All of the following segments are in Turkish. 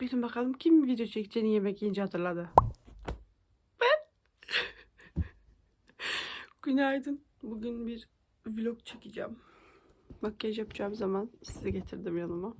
Bilin bakalım kim video çekeceğini yemek yiyince hatırladı. Ben. Günaydın. Bugün bir vlog çekeceğim. Makyaj yapacağım zaman sizi getirdim yanıma.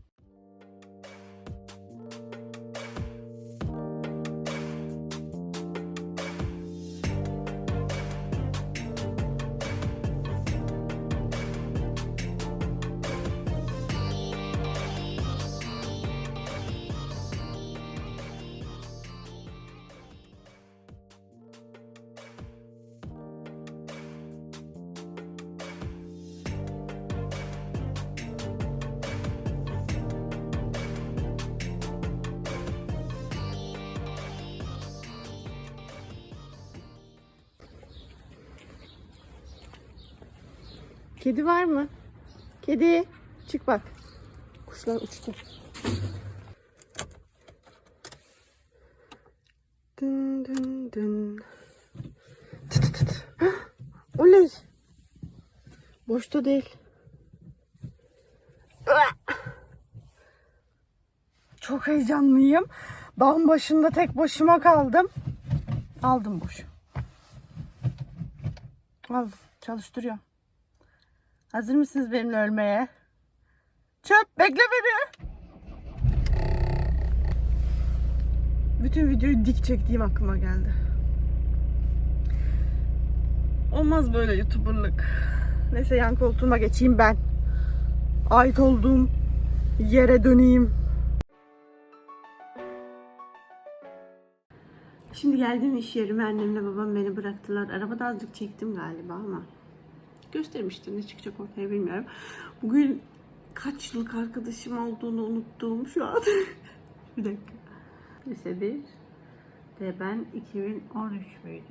Kedi var mı? Kedi. Çık bak. Kuşlar uçtu. Dın dın dın. Tı tı tı! Oley. Boşta değil. Çok heyecanlıyım. Dağın başında tek başıma kaldım. Aldım boş. Al çalıştırıyor. Hazır mısınız benimle ölmeye? Çöp bekle beni. Bütün videoyu dik çektiğim aklıma geldi. Olmaz böyle youtuberlık. Neyse yan koltuğuma geçeyim ben. Ait olduğum yere döneyim. Şimdi geldim iş yerime annemle babam beni bıraktılar. Arabada azıcık çektim galiba ama göstermiştim ne çıkacak ortaya bilmiyorum. Bugün kaç yıllık arkadaşım olduğunu unuttuğum şu an. bir dakika. Lise 1 de ben 2013 müydü?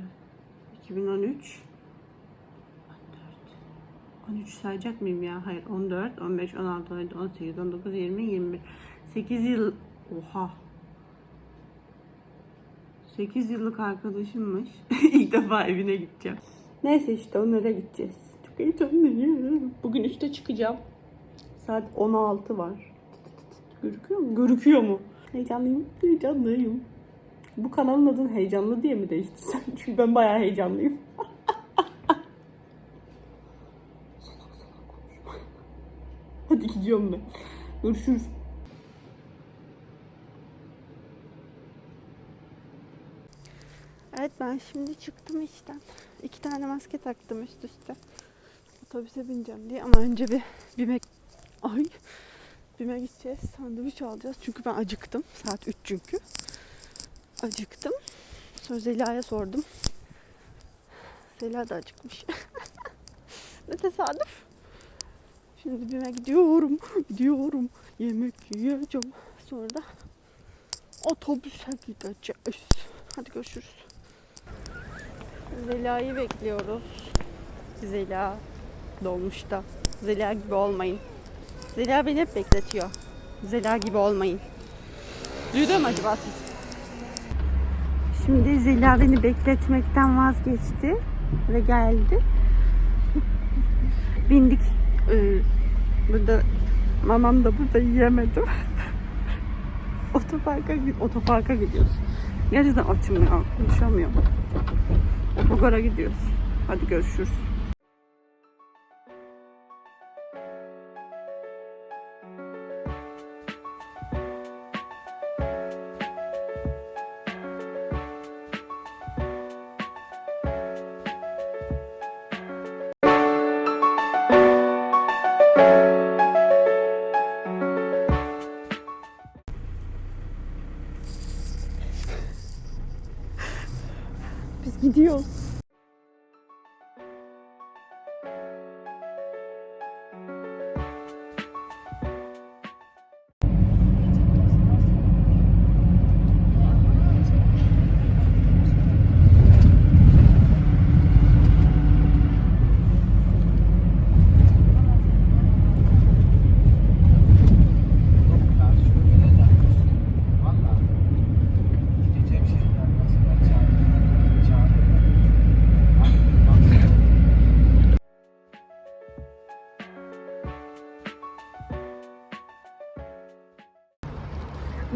2013 14 13 sayacak mıyım ya? Hayır 14, 15, 16, 17, 18, 19, 20, 21 8 yıl Oha 8 yıllık arkadaşımmış. İlk defa evine gideceğim. Neyse işte onlara gideceğiz. Bugün 3'te çıkacağım. Saat 16 var. Görüküyor mu? Görüküyor mu? Heyecanlıyım. Heyecanlıyım. Bu kanalın adını heyecanlı diye mi değiştirsen? Çünkü ben bayağı heyecanlıyım. Hadi gidiyorum ben. Görüşürüz. Evet ben şimdi çıktım işten. İki tane maske taktım üst üste. Otobüse bineceğim diye ama önce bir BİM'e ay BİM'e gideceğiz. Sandviç alacağız. Çünkü ben acıktım. Saat 3 çünkü. Acıktım. Sonra Zeliha'ya sordum. Zeliha da acıkmış. ne tesadüf. Şimdi BİM'e gidiyorum. Gidiyorum. Yemek yiyeceğim. Sonra da otobüse gideceğiz. Hadi görüşürüz. Zeliha'yı bekliyoruz. Zeliha dolmuşta. Zeliha gibi olmayın. Zeliha beni hep bekletiyor. Zeliha gibi olmayın. Duydu mu acaba siz? Şimdi Zeliha beni bekletmekten vazgeçti ve geldi. Bindik. Ee, burada mamam da burada yiyemedim. otoparka otoparka gidiyoruz. Gerçekten açım ya. Konuşamıyorum. Otogara gidiyoruz. Hadi görüşürüz.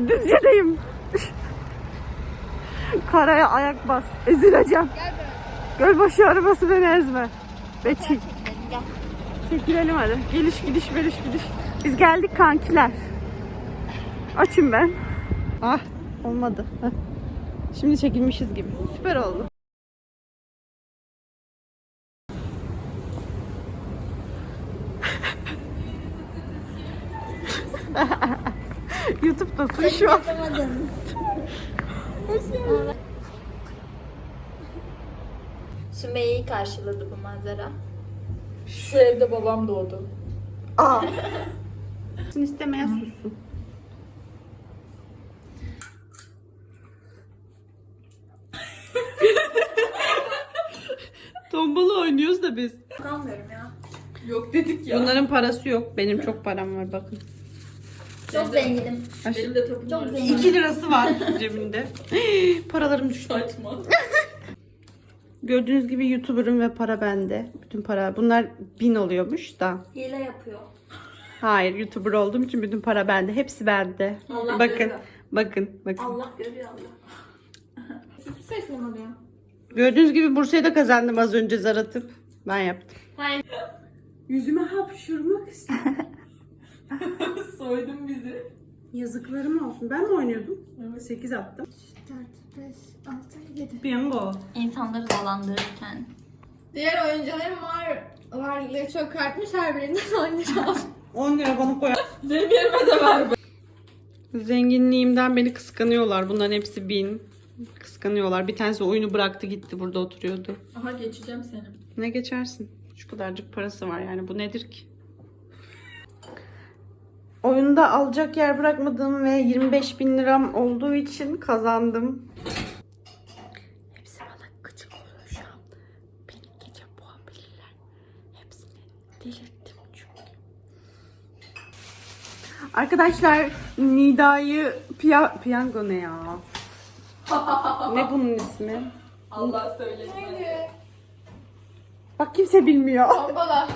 Düzce'deyim. Karaya ayak bas. Ezileceğim. Gel. Gölbaşı arabası beni ezme. Ve çek, çekilelim hadi. Geliş gidiş veriş gidiş. Biz geldik kankiler. Açım ben. Ah olmadı. Şimdi çekilmişiz gibi. Süper oldu. YouTube'dasın şu an. Sümeyye'yi karşıladı bu manzara. Şu evde babam doğdu. Aa. Sussun istemeyen sussun. Tombala oynuyoruz da biz. Kalmıyorum ya. Yok dedik ya. Bunların parası yok. Benim çok param var bakın. Çok zenginim. Benim de tapım Çok var. zengin. 2 lirası var cebinde. Paralarım düştü. Saçma. Gördüğünüz gibi YouTuber'ım ve para bende. Bütün para. Bunlar bin oluyormuş da. Hile yapıyor. Hayır YouTuber olduğum için bütün para bende. Hepsi bende. Allah bakın. görüyor. Bakın. Bakın. Allah görüyor Allah. Ses mi oluyor? Gördüğünüz gibi Bursa'yı da kazandım az önce zar atıp. Ben yaptım. Hayır. Yüzüme hapşırmak istedim. Soydun bizi. Yazıklarım olsun. Ben mi oynuyordum? 8 attım. 4, 5, 6, 7. Bingo. İnsanları dolandırırken. Diğer oyuncularım var. Varlığı çok artmış her birinden oynayacağım. 10 lira bana koyar. Benim yerime de ver. Zenginliğimden beni kıskanıyorlar. Bunların hepsi bin. Kıskanıyorlar. Bir tanesi oyunu bıraktı gitti burada oturuyordu. Aha geçeceğim seni. Ne geçersin? Şu kadarcık parası var yani bu nedir ki? Oyunda alacak yer bırakmadığım ve 25 bin liram olduğu için kazandım. Hepsi bana gıcık oluyor şu an. Beni gece boğabilirler. Hepsini delirttim çünkü. Arkadaşlar Nida'yı piya piyango ne ya? ne bunun ismi? Allah söylesin. Bak kimse bilmiyor. Tombala.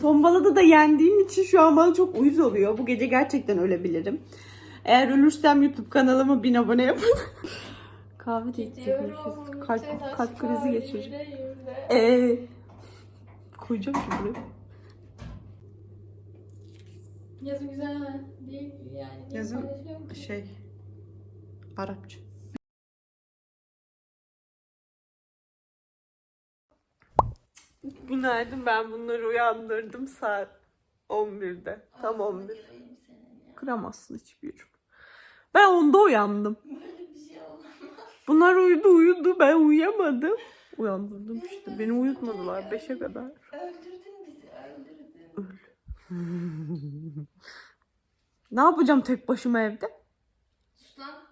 Tombalada da yendiğim için şu an bana çok uyuz oluyor. Bu gece gerçekten ölebilirim. Eğer ölürsem YouTube kanalıma bin abone yapın. Kahve de içecekmişiz. Kalp, kalp krizi geçireceğim. Ee, koyacağım ki buraya. Yazı güzel değil yani. Ki? şey Arapça. Günaydın ben bunları uyandırdım saat 11'de. Tam 11. Kıramazsın hiçbir Ben onda uyandım. Bunlar uyudu uyudu ben uyuyamadım. Uyandırdım işte. Beni uyutmadılar 5'e kadar. Öldürdün bizi öldürdün. Ne yapacağım tek başıma evde? Suslan.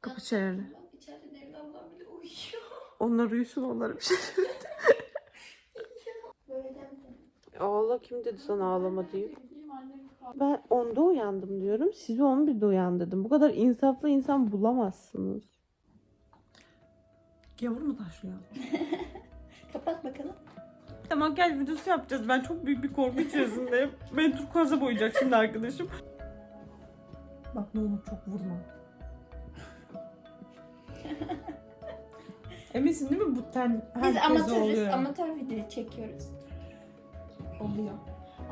Kapı. Bak içeride ablam bile uyuyor. Onlar uyusun onlara bir şey Böyle deme. Ağla kim dedi sana ağlama diye. Ben 10'da uyandım diyorum. Sizi 11'de uyandırdım. Bu kadar insaflı insan bulamazsınız. Gavur mu taşlıyor? Kapat bakalım. Bir de makyaj videosu yapacağız. Ben çok büyük bir korku içerisindeyim. Beni turkuaza boyayacak şimdi arkadaşım. Bak ne olur çok vurma. Eminsin değil mi bu ten Biz herkese amatörüz. oluyor? Amatör video çekiyoruz. Oluyor.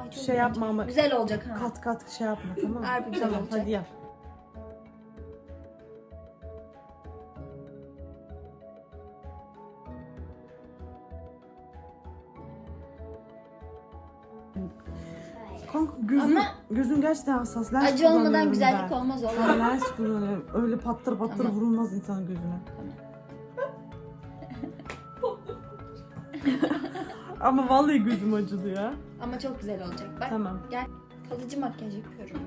Ay, çok Şey yapma ama Güzel olacak ha. kat kat şey yapma tamam mı? Harbi güzel tamam, olacak. hadi yap. Kanka gözün, Ama- gözün gerçekten hassas. Lens Acı olmadan kullanıyorum güzellik ben. olmaz Ben olur. lens kullanıyorum. Öyle patır patır Tamam. vurulmaz insan gözüne. Ama vallahi gözüm acıdı ya. Ama çok güzel olacak. Bak Tamam. gel. Kalıcı makyaj yapıyorum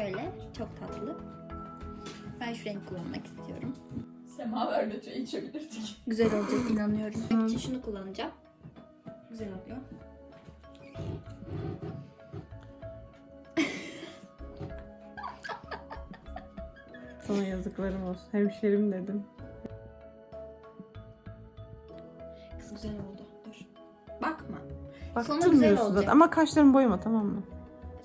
ben. Öyle. Çok tatlı. Ben şu renk kullanmak istiyorum. Semaverle çay içebilirdik. Güzel olacak inanıyorum. Bak için şunu kullanacağım. Güzel oluyor. Sana yazıklarım olsun. Hemşerim dedim. Bakma. Sonu güzel Baktırmıyorsun olacak. zaten. Ama kaşlarımı boyama tamam mı?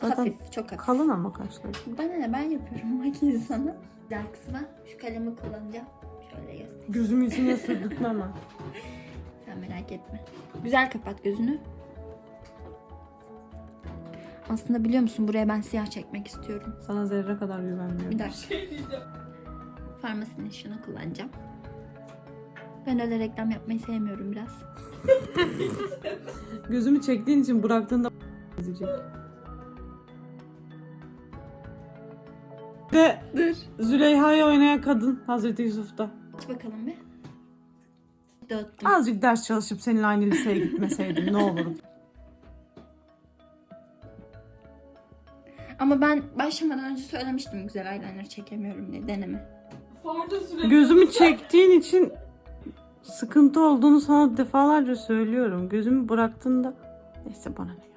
Zaten hafif, çok hafif. Kalın ama kaşları. Bana ne ben yapıyorum makyajı sana. Güzel kısmı şu kalemi kullanacağım. Şöyle göster. Gözümü içine sürdürtme ama. Sen merak etme. Güzel kapat gözünü. Aslında biliyor musun buraya ben siyah çekmek istiyorum. Sana zerre kadar güvenmiyorum. Bir dakika. Farmasinin şunu kullanacağım. Ben öyle reklam yapmayı sevmiyorum biraz. Gözümü çektiğin için bıraktığında ezecek. Ve Dur. Züleyha'yı oynayan kadın Hazreti Yusuf'ta. Aç bakalım bir. Dağıttım. Azıcık ders çalışıp seninle aynı liseye gitmeseydim ne olurdu. Ama ben başlamadan önce söylemiştim güzel eyeliner çekemiyorum diye deneme. Gözümü çektiğin için sıkıntı olduğunu sana defalarca söylüyorum. Gözümü bıraktığında neyse bana ne ya.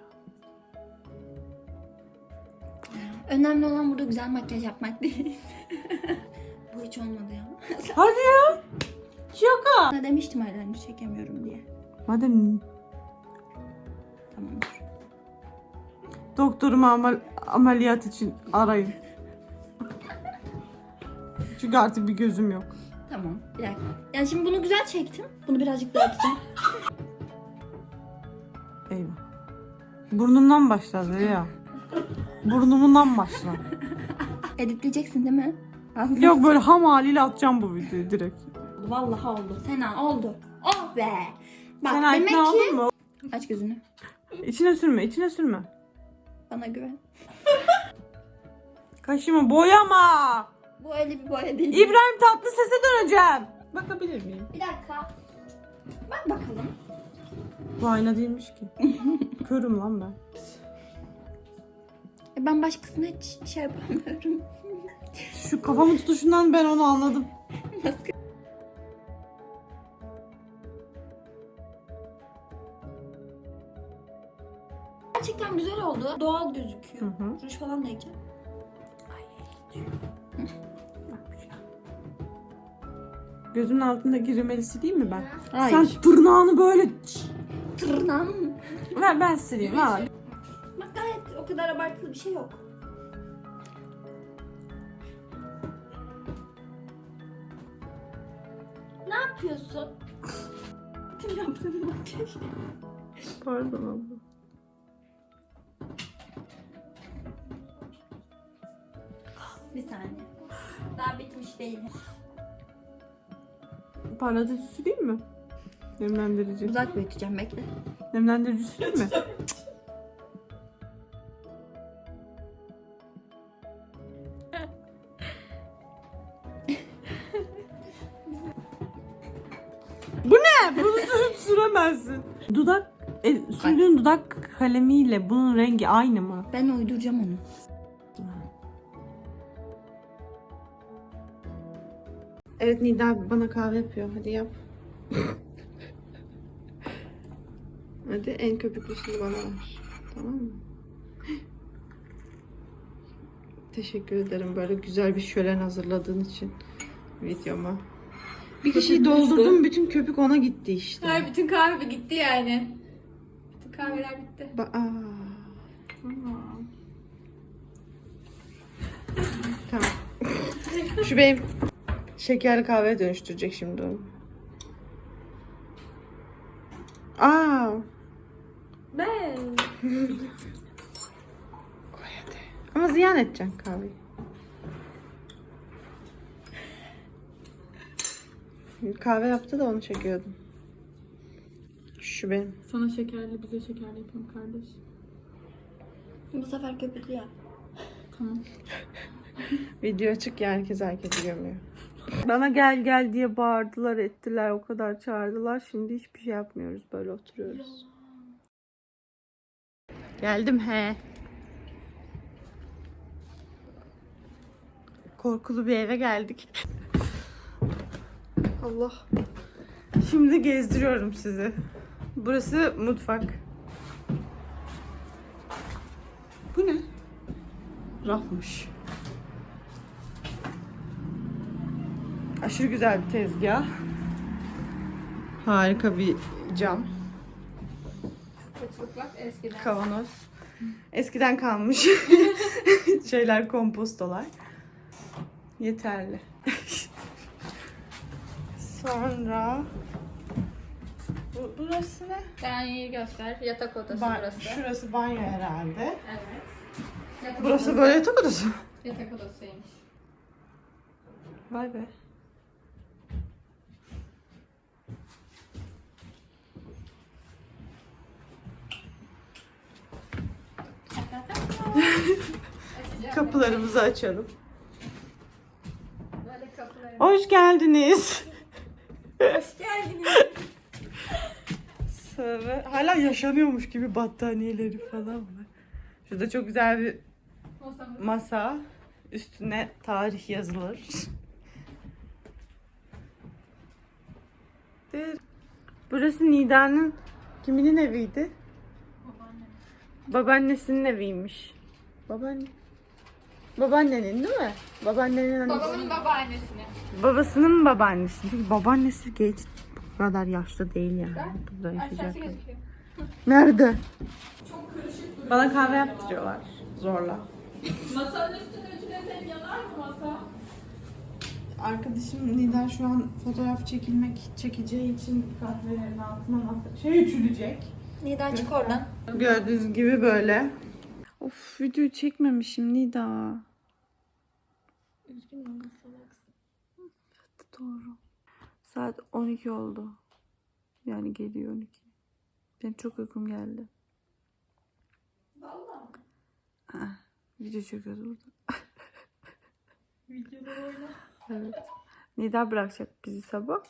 Önemli olan burada güzel makyaj yapmak değil. Bu hiç olmadı ya. Hadi ya. Şaka. Sana demiştim eyeliner çekemiyorum diye. Madem Tamam dur. doktorumu amal- ameliyat için arayın. Çünkü artık bir gözüm yok. Tamam bir dakika. Yani şimdi bunu güzel çektim. Bunu birazcık dağıtacağım. Eyvah. Burnumdan başla Zeliha. Burnumundan başla. Editleyeceksin değil mi? Al. Yok böyle ham haliyle atacağım bu videoyu direkt. Vallahi oldu. Sena oldu. Oh be. Bak Sen demek ikna ki... oldun mu? Aç gözünü. İçine sürme, içine sürme. Bana güven. Kaşımı boyama. Bu öyle bir boya değil. İbrahim Tatlıses'e döneceğim. Bakabilir miyim? Bir dakika. Bak bakalım. Bu ayna değilmiş ki. Körüm lan ben. E, Ben başkasına hiç şey yapamıyorum. Şu kafamın tutuşundan ben onu anladım. Nasıl? Gerçekten güzel oldu. Doğal gözüküyor. Hı hı. Ruj falan da ekle. Gözümün altındaki rimeli sileyim mi ben? Hayır. Sen tırnağını böyle... Tırnağım. Ver ben sileyim ha. Bak gayet o kadar abartılı bir şey yok. Ne yapıyorsun? Kim yaptın makyaj? Pardon abla. Bir saniye. Daha bitmiş değil. Parlatıcı süreyim mi? Nemlendirici. Uzak büyüteceğim bekle. Nemlendirici süreyim mi? Bu ne? Bunu sürüp süremezsin. Dudak, e, sürdüğün dudak kalemiyle bunun rengi aynı mı? Ben uyduracağım onu. Evet Nida bana kahve yapıyor. Hadi yap. Hadi en köpüklüsünü bana ver. Tamam mı? Teşekkür ederim böyle güzel bir şölen hazırladığın için videoma. Bir kişiyi doldurdum bütün köpük ona gitti işte. Hayır bütün kahve gitti yani. Bütün kahveler bitti. Ba- Aa. Tamam. Şu benim şekerli kahveye dönüştürecek şimdi onu. Aa. Ben. Koy hadi. Ama ziyan edeceksin kahveyi. Kahve yaptı da onu çekiyordum. Şu benim. Sana şekerli bize şekerli yapayım kardeş. Bu sefer köpüklü yap. Tamam. Video açık ya herkes herkesi görmüyor. Bana gel gel diye bağırdılar ettiler o kadar çağırdılar. Şimdi hiçbir şey yapmıyoruz böyle oturuyoruz. Geldim he. Korkulu bir eve geldik. Allah. Şimdi gezdiriyorum sizi. Burası mutfak. Bu ne? Rafmış. Aşırı güzel bir tezgah. Harika bir cam. Eskiden. Kavanoz. Eskiden kalmış şeyler, kompostolar. Yeterli. Sonra bu, burası ne? Banyoyu göster. Yatak odası Ba- burası. Şurası banyo herhalde. Evet. Yatak Burası odası. böyle yatak odası. Yatak odasıymış. Vay be. Kapılarımızı açalım. Hoş geldiniz. Hoş geldiniz. Sonra hala yaşanıyormuş gibi battaniyeleri falan var. Şurada çok güzel bir masa. Üstüne tarih yazılır. Burası Nida'nın kiminin eviydi? Babaannesinin eviymiş. Babaanne. Babaannenin değil mi? Babaannenin annesi. Babamın babaannesini. Babasının babaannesi. Çünkü babaannesi genç. Bu kadar yaşlı değil yani. Burada Aşağısı yaşayacak. gözüküyor. Nerede? Çok karışık duruyor. Bana kahve yaptırıyorlar. Zorla. Masanın üstüne ütülesen yanar mı masa? Arkadaşım Nida şu an fotoğraf çekilmek çekeceği için kahvelerin altına şey ütülecek. Nida çık oradan. Gördüğünüz gibi böyle. Of videoyu çekmemişim Nida. Üzgünüm Doğru. Saat 12 oldu. Yani geliyor 12. Benim çok uykum geldi. Valla. Ha, video çekiyoruz burada. Videoda oyna. Evet. Nida bırakacak bizi sabah.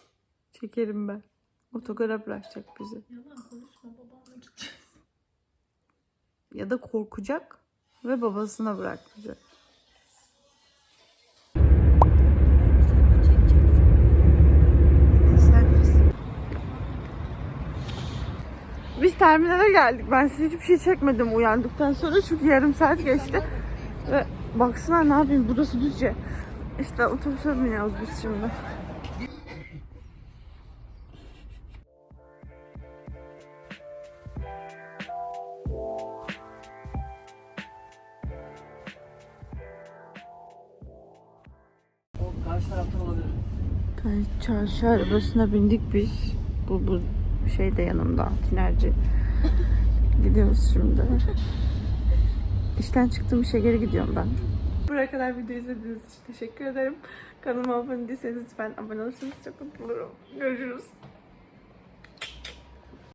Çekerim ben. Otogara bırakacak bizi. Yalan konuşma babamla gideceğiz. Ya da korkacak ve babasına bırakacak. Biz terminale geldik. Ben size hiçbir şey çekmedim uyandıktan sonra çünkü yarım saat geçti. Ve baksana ne yapayım burası düzce. İşte otobüse biniyoruz biz şimdi. Çarşı arabasına bindik biz. Bu, bu şey de yanımda, tinerci. Gidiyoruz şimdi. İşten çıktığım işe geri gidiyorum ben. Buraya kadar video izlediğiniz için teşekkür ederim. Kanalıma abone değilseniz lütfen abone olursanız çok mutlu olurum. Görüşürüz.